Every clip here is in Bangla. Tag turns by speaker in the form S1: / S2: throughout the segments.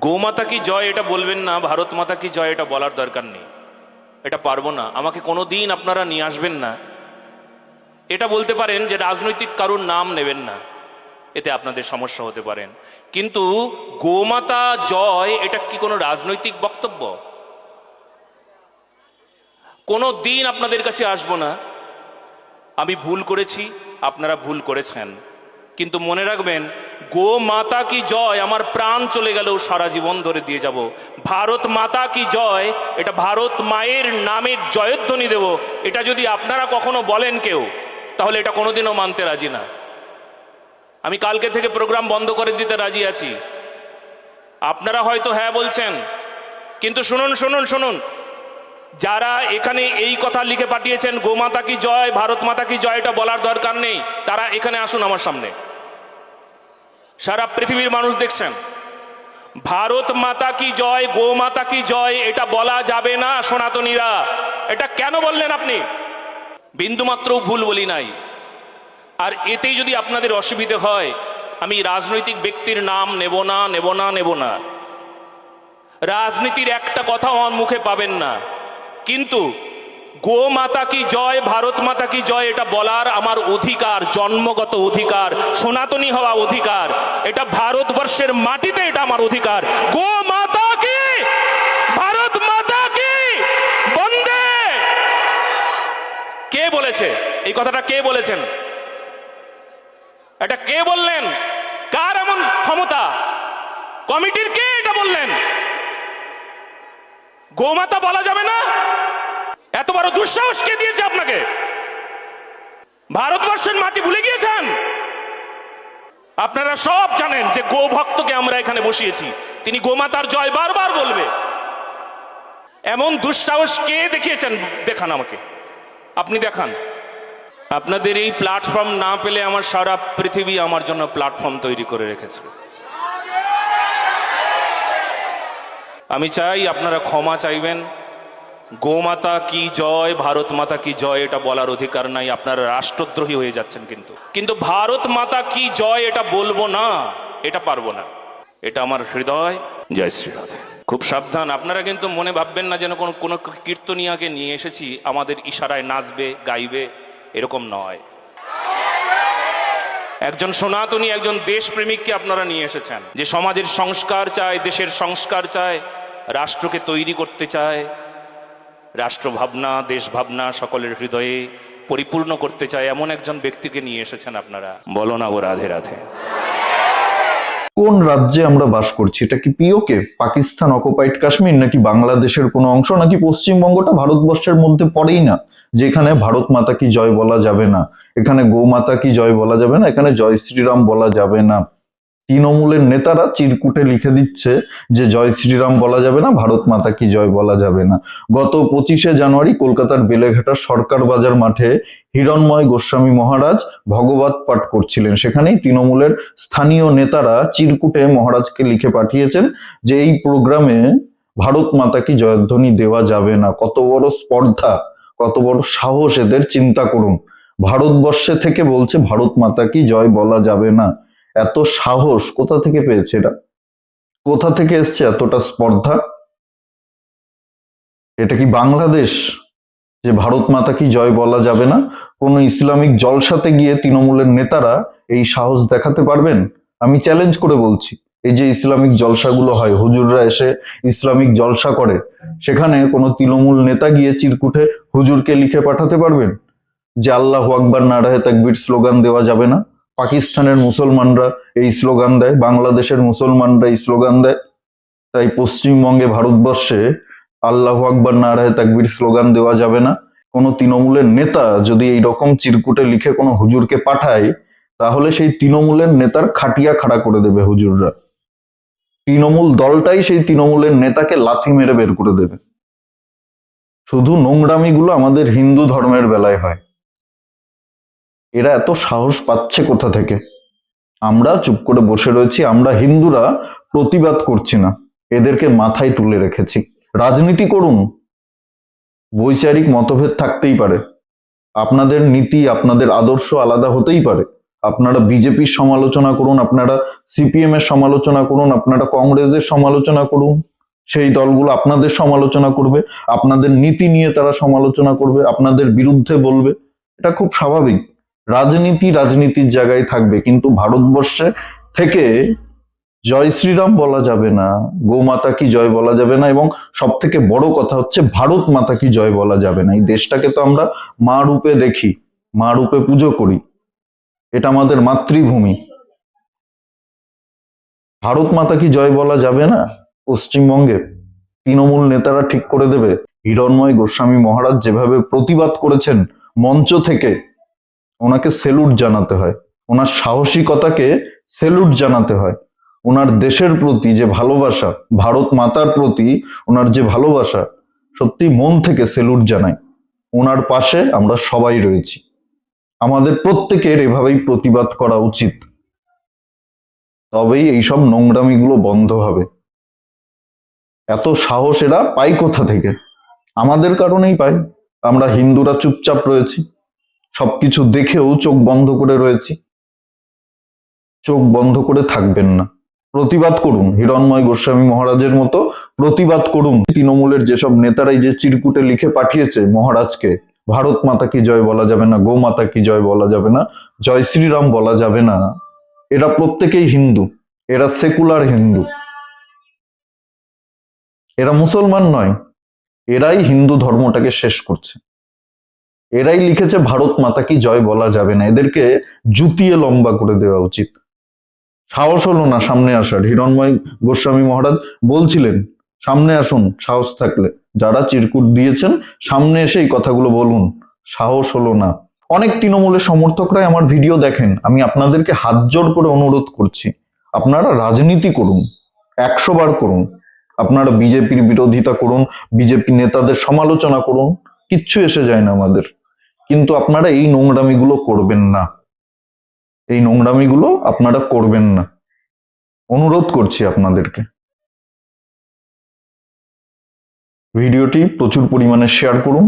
S1: গোমাতা কি জয় এটা বলবেন না, ভারত মাতা কি জয় এটা বলার দরকার নেই। এটা পারব না। আমাকে কোনো দিন আপনারা নিয়ে আসবেন না। এটা বলতে পারেন যে রাজনৈতিক কারুর নাম নেবেন না। এতে আপনাদের সমস্যা হতে পারেন কিন্তু গোমাতা জয়, এটা কি কোনো রাজনৈতিক বক্তব্য? কোনো দিন আপনাদের কাছে আসব না। আমি ভুল করেছি, আপনারা ভুল করেছেন। কিন্তু মনে রাখবেন, গো মাতা কি জয়, আমার প্রাণ চলে গেলেও সারা জীবন ধরে দিয়ে যাব। ভারত মাতা কি জয়, এটা ভারত মায়ের নামের জয়ধ্বনি দেব। এটা যদি আপনারা কখনো বলেন কেউ, তাহলে এটা কোনোদিনও মানতে রাজি না। আমি কালকে থেকে প্রোগ্রাম বন্ধ করে দিতে রাজি আছি। আপনারা হয়তো হ্যাঁ বলছেন, কিন্তু শুনুন শুনুন শুনুন। যারা এখানে এই কথা লিখে পাঠিয়েছেন, গোমাতা কি জয়, ভারত মাতা কি জয়, এটা বলার দরকার নেই, তারা এখানে আসুন আমার সামনে। সারা পৃথিবীর মানুষ দেখছেন, ভারত মাতা কি জয়, গোমাতা কি জয়, এটা বলা যাবে না সনাতনীরা। এটা কেন বললেন আপনি? বিন্দুমাত্র ভুল বলি নাই। আর এতেই যদি আপনাদের অসুবিধে হয়, আমি রাজনৈতিক ব্যক্তির নাম নেব না নেব না নেব না। রাজনীতির একটা কথা আমার মুখে পাবেন না। কিন্তু গো মাতা কি জয়, ভারত মাতা কি জয়, এটা বলার আমার অধিকার, জন্মগত অধিকার, সনাতনী হওয়া অধিকার। এটা ভারতবর্ষের মাটিতে এটা আমার অধিকার। গো মাতা কি? ভারত মাতা কি? বন্দে! কে বলেছে? এই কথাটা কে বলেছেন? এটা কে বললেন? কার এমন ক্ষমতা? কমিটির কে এটা বললেন? গোমাতা বলা যাবে না? এত বড় দুঃসাহস কে দিয়েছে আপনাকে? ভারতবর্ষের মাটি ভুলে গিয়েছেন? আপনারা সব জানেন যে গো ভক্তকে আমরা এখানে বসিয়েছি। তিনি গোমাতার জয় বারবার বলবে। এমন দুঃসাহস কে দেখিয়েছেন? দেখান আমাকে। আপনি দেখান। আপনাদের এই প্ল্যাটফর্ম না পেলে আমার সারা পৃথিবী আমার জন্য প্ল্যাটফর্ম তৈরি করে রেখেছে। আমি চাই আপনারা ক্ষমা চাইবেন। গোমাতা কি জয়, ভারত মাতা কি জয়, এটা বলার অধিকার নাই। আপনারা রাষ্ট্রদ্রোহী হয়ে যাচ্ছেন কিন্তু। কিন্তু ভারত মাতা কি জয়, এটা বলব না, এটা পারব না। এটা আমার হৃদয়। জয় শ্রী রাধে। খুব সাবধান। আপনারা কিন্তু মনে ভাববেন না যেন কোনো কোনো কীর্তনিয়াকে নিয়ে এসেছি, আমাদের ইশারায় নাচবে, গাইবে, এরকম নয়। একজন সনাতনী, একজন দেশপ্রেমিককে আপনারা নিয়ে এসেছেন। যে সমাজের সংস্কার চায়, দেশের সংস্কার চায় রাষ্ট্রকে তৈরি করতে চায় রাষ্ট্র ভাবনা দেশ ভাবনা সকলের হৃদয়ে পরিপূর্ণ করতে চায়, এমন একজন ব্যক্তিকে নিয়ে এসেছেন আপনারা। বলো না ও রাধে রাধে।
S2: কোন রাজ্যে আমরা বাস করছি? এটা কি পিওকে? পাকিস্তান, অকুপাইড কাশ্মীর নাকি বাংলাদেশের কোনো অংশ? নাকি পশ্চিমবঙ্গটা ভারতবর্ষের মধ্যে পড়েই না, যেখানে ভারত মাতা কি জয় বলা যাবে না, এখানে গো মাতা কি জয় বলা যাবে না, এখানে জয় শ্রীরাম বলা যাবে না? তৃণমূলের নেতারা চিরকুটে লিখে দিচ্ছে যে জয় শ্রীরাম বলা যাবে না, ভারত মাতা কি জয় বলা যাবে না। গত পঁচিশে জানুয়ারি কলকাতার বেলেঘাটার সরকার বাজার মাঠে হিরণময় গোস্বামী মহারাজ ভগবত পাঠ করছিলেন। সেখানেই তৃণমূলের স্থানীয় নেতারা চিরকুটে মহারাজকে লিখে পাঠিয়েছেন যে এই প্রোগ্রামে ভারত মাতা কি জয়ধ্বনি দেওয়া যাবে না। কত বড় স্পর্ধা, কত বড় সাহস এদের, চিন্তা করুন। ভারতবর্ষে থেকে বলছে, ভারত মাতা কি জয় বলা যাবে না। এত সাহস কোথা থেকে পেয়েছে এটা? কোথা থেকে এসছে এতটা স্পর্ধা? এটা কি বাংলাদেশ? যে ভারত মাতা কি জয় বলা যাবে না? কোন ইসলামিক জলসাতে গিয়ে তৃণমূলের নেতারা এই সাহস দেখাতে পারবেন? আমি চ্যালেঞ্জ করে বলছি, এই যে ইসলামিক জলসাগুলো হয়, হুজুররা এসে ইসলামিক জলসা করে, সেখানে কোনো তৃণমূল নেতা গিয়ে চিরকুটে হুজুরকে লিখে পাঠাতে পারবেন? যে আল্লাহ আকবর নারাহে তাকবির, স্লোগান দেওয়া যাবে না? পাকিস্তানের মুসলমানরা এই স্লোগান দেয়, বাংলাদেশের মুসলমানরা এই স্লোগান দেয়। তাই পশ্চিমবঙ্গে ভারতবর্ষে আল্লাহ আকবর নারাহে তাকবির স্লোগান দেওয়া যাবে না। কোনো তৃণমূলের নেতা যদি এই রকম চিরকুটে লিখে কোনো হুজুরকে পাঠায়, তাহলে সেই তৃণমূলের নেতার খাটিয়া খাড়া করে দেবে হুজুররা। তৃণমূল দলটাই সেই তৃণমূলের নেতাকে লাথি মেরে বের করে দেবে। শুধু নোংরামিগুলো আমাদের হিন্দু ধর্মের বেলায় হয়। এরা এত সাহস পাচ্ছে কোথা থেকে? আমরা চুপ করে বসে রয়েছি, আমরা হিন্দুরা প্রতিবাদ করছি না, এদেরকে মাথায় তুলে রেখেছি। রাজনীতি করুন, বৈচারিক মতভেদ থাকতেই পারে। আপনাদের নীতি, আপনাদের আদর্শ আলাদা হতেই পারে। আপনারা বিজেপির সমালোচনা করুন, আপনারা সিপিএম এর সমালোচনা করুন, আপনারা কংগ্রেসের সমালোচনা করুন, সেই দলগুলো আপনাদের সমালোচনা করবে, আপনাদের নীতি নিয়ে তারা সমালোচনা করবে, আপনাদের বিরুদ্ধে বলবে, এটা খুব স্বাভাবিক। রাজনীতি রাজনীতির জায়গায় থাকবে, কিন্তু ভারতবর্ষে থেকে জয় শ্রীরাম বলা যাবে না, গোমাতা কি জয় বলা যাবে না, এবং সব থেকে বড় কথা হচ্ছে ভারত মাতা কি জয় বলা যাবে না। এই দেশটাকে তো আমরা মা রূপে দেখি, মা রূপে পুজো করি, এটা আমাদের মাতৃভূমি। ভারত মাতা কি জয় বলা যাবে না? পশ্চিমবঙ্গে তৃণমূল নেতারা ঠিক করে দেবে। হিরণময় গোস্বামী মহারাজ যেভাবে প্রতিবাদ করেছেন মঞ্চ থেকে ওনাকে সেলুট জানাতে হয়। ওনার সাহসিকতাকে সেলুট জানাতে হয়। ওনার দেশের প্রতি যে ভালোবাসা, ভারত মাতার প্রতি ওনার যে ভালোবাসা, সত্যি মন থেকে সেলুট জানাই ওনার পাশে আমরা সবাই রয়েছি। আমাদের প্রত্যেকের এভাবেই প্রতিবাদ করা উচিত। তবেই এইসব নোংরামিগুলো বন্ধ হবে। এত সাহস এরা পাই কোথা থেকে? আমাদের কারণেই পাই আমরা হিন্দুরা চুপচাপ রয়েছি। সবকিছু দেখেও চোখ বন্ধ করে রয়েছি। চোখ বন্ধ করে থাকবেন না। প্রতিবাদ করুন, হিরণময় গোস্বামী মহারাজের মতো প্রতিবাদ করুন। তৃণমূলের যেসব নেতারাই যে চিরকুটে লিখে পাঠিয়েছে মহারাজকে, ভারত মাতা কি জয় বলা যাবে না, গো মাতা কি জয় বলা যাবে না, জয় শ্রীরাম বলা যাবে না। এরা প্রত্যেকেই হিন্দু, এরা সেকুলার হিন্দু। এরা মুসলমান নয়, এরাই হিন্দু ধর্মটাকে শেষ করছে। এরাই লিখেছে, ভারত মাতা কি জয় বলা যাবে না। এদেরকে জুতিয়ে লম্বা করে দেওয়া উচিত। সাহস হলো না সামনে আসার। হিরণময় গোস্বামী মহারাজ বলছিলেন, সামনে আসুন, সাহস থাকলে। যারা চিরকুট দিয়েছেন, সামনে এসে এই কথাগুলো বলুন, সাহস হলো না। অনেক তৃণমূলের সমর্থকরাই আমার ভিডিও দেখেন। আমি আপনাদেরকে হাত জোর করে অনুরোধ করছি, আপনারা রাজনীতি করুন, একশো বার করুন, আপনারা বিজেপির বিরোধিতা করুন, বিজেপি নেতাদের সমালোচনা করুন, কিচ্ছু এসে যায় না আমাদের। কিন্তু আপনারা এই নোংরামিগুলো করবেন না। এই নোংরামিগুলো আপনারা করবেন না। অনুরোধ করছি আপনাদেরকে। ভিডিওটি প্রচুর পরিমাণে শেয়ার করুন,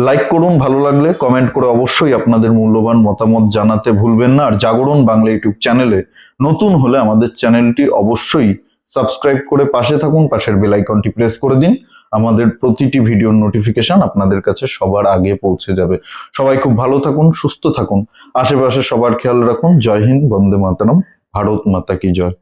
S2: লাইক করুন, ভালো লাগলে কমেন্ট করে অবশ্যই আপনাদের মূল্যবান মতামত জানাতে ভুলবেন না। আর জাগরণ বাংলা ইউটিউব চ্যানেলে নতুন হলে আমাদের চ্যানেলটি অবশ্যই সাবস্ক্রাইব করে পাশে থাকুন, পাশের বেল আইকনটি প্রেস করে দিন। আমাদের প্রতিটি ভিডিওর নোটিফিকেশন আপনাদের কাছে সবার আগে পৌঁছে যাবে। সবাই খুব ভালো থাকুন, সুস্থ থাকুন। আশেপাশে সবার খেয়াল রাখুন। জয় হিন্দ, বন্দে মাতারাম, ভারত মাতা কি জয়।